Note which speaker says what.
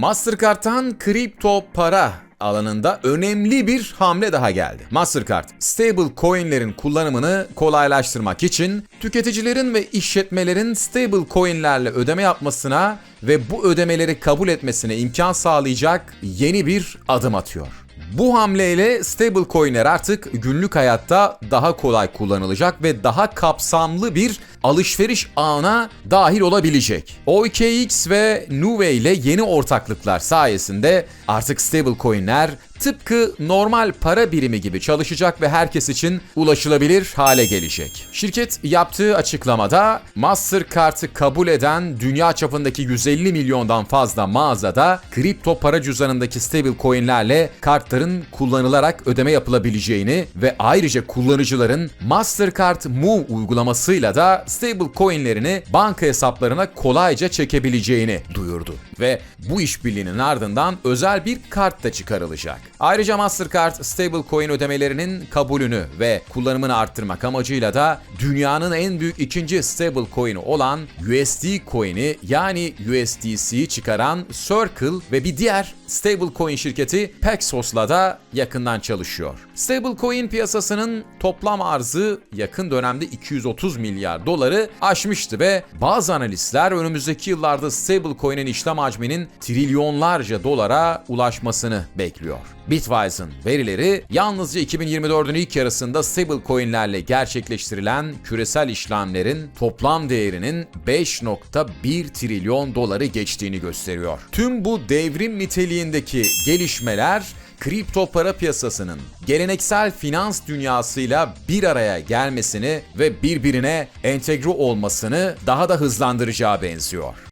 Speaker 1: Mastercard'tan kripto para alanında önemli bir hamle daha geldi. Mastercard, stable coinlerin kullanımını kolaylaştırmak için tüketicilerin ve işletmelerin stable coinlerle ödeme yapmasına ve bu ödemeleri kabul etmesine imkan sağlayacak yeni bir adım atıyor. Bu hamleyle stablecoin'ler artık günlük hayatta daha kolay kullanılacak ve daha kapsamlı bir alışveriş ağına dahil olabilecek. OKX ve Nuvei ile yeni ortaklıklar sayesinde artık stablecoin'ler tıpkı normal para birimi gibi çalışacak ve herkes için ulaşılabilir hale gelecek. Şirket yaptığı açıklamada Mastercard'ı kabul eden dünya çapındaki 150 milyondan fazla mağazada kripto para cüzdanındaki stablecoin'lerle kartların kullanılarak ödeme yapılabileceğini ve ayrıca kullanıcıların Mastercard Move uygulamasıyla da stablecoin'lerini banka hesaplarına kolayca çekebileceğini duyurdu. Ve bu işbirliğinin ardından özel bir kart da çıkarılacak. Ayrıca Mastercard stablecoin ödemelerinin kabulünü ve kullanımını arttırmak amacıyla da dünyanın en büyük ikinci stablecoin'i olan USD coin'i yani USDC'yi çıkaran Circle ve bir diğer stablecoin şirketi Paxos'la da yakından çalışıyor. Stablecoin piyasasının toplam arzı yakın dönemde 230 milyar doları aşmıştı ve bazı analistler önümüzdeki yıllarda stablecoin'in işlem hacminin trilyonlarca dolara ulaşmasını bekliyor. Bitwise'ın verileri yalnızca 2024'ün ilk yarısında stablecoin'lerle gerçekleştirilen küresel işlemlerin toplam değerinin 5.1 trilyon doları geçtiğini gösteriyor. Tüm bu devrim niteliğindeki gelişmeler kripto para piyasasının geleneksel finans dünyasıyla bir araya gelmesini ve birbirine entegre olmasını daha da hızlandıracağı benziyor.